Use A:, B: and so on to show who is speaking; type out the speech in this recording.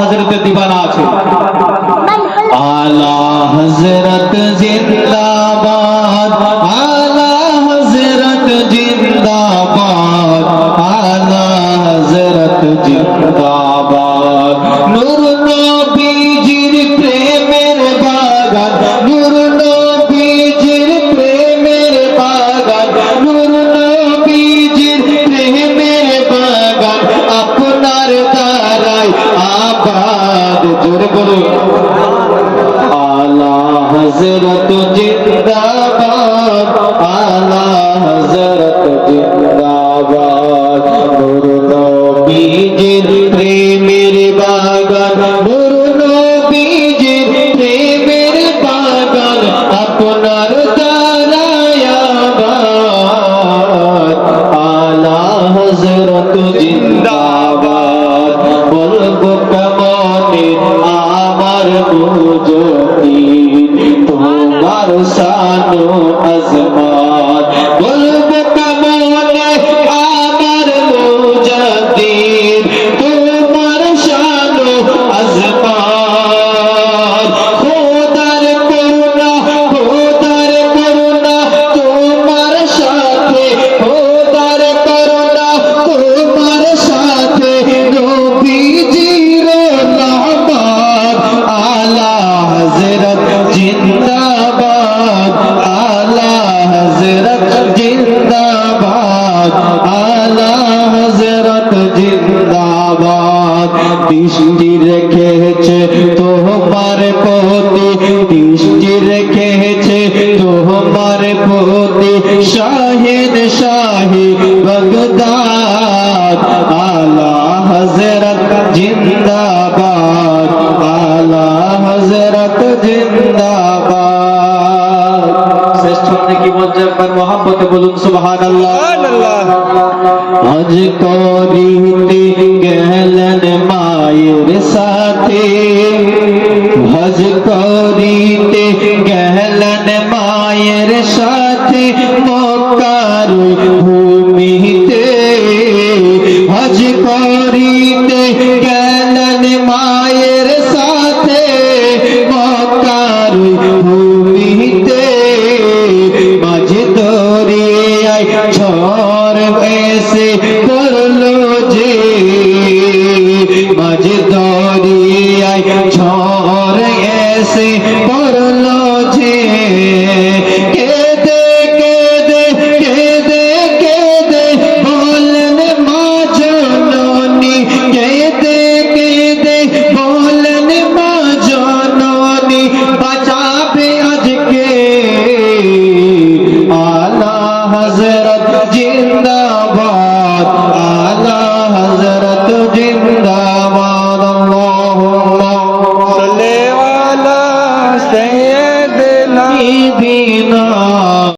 A: হজরতের দিবানা আছে আলা হজরত জিন্দাবাদ আলা হজরত জিন্দাবাদ আলা হজরত জিন্দাবাদ নূর জোরে বলুন আলা হজরত জিন্দাবাদ। আলা হজরত জিন্দাবাদ। নূর নবীজির প্রেমের বাগান। নূর নবীজির প্রেমের বাগান। আপনার দারায়াবাদ আলা হজরত জিন্দাবাদ। বলব আমার বুঝতি দৃষ্টি রেখেছে তোমার প্রতি দৃষ্টি রেখেছে তোমার প্রতি শাহিদ শাহি বগদাদ আলা হজরত জিন্দাবাদ আলা হজরত জিন্দাবাদ। শ্রেষ্ঠ কি বলছে? একবার মোহাম্মতে বলুন সুবহানাল্লাহ। আজ করিতে গেলেন মায়ের সাথে আল্লাহুম্মা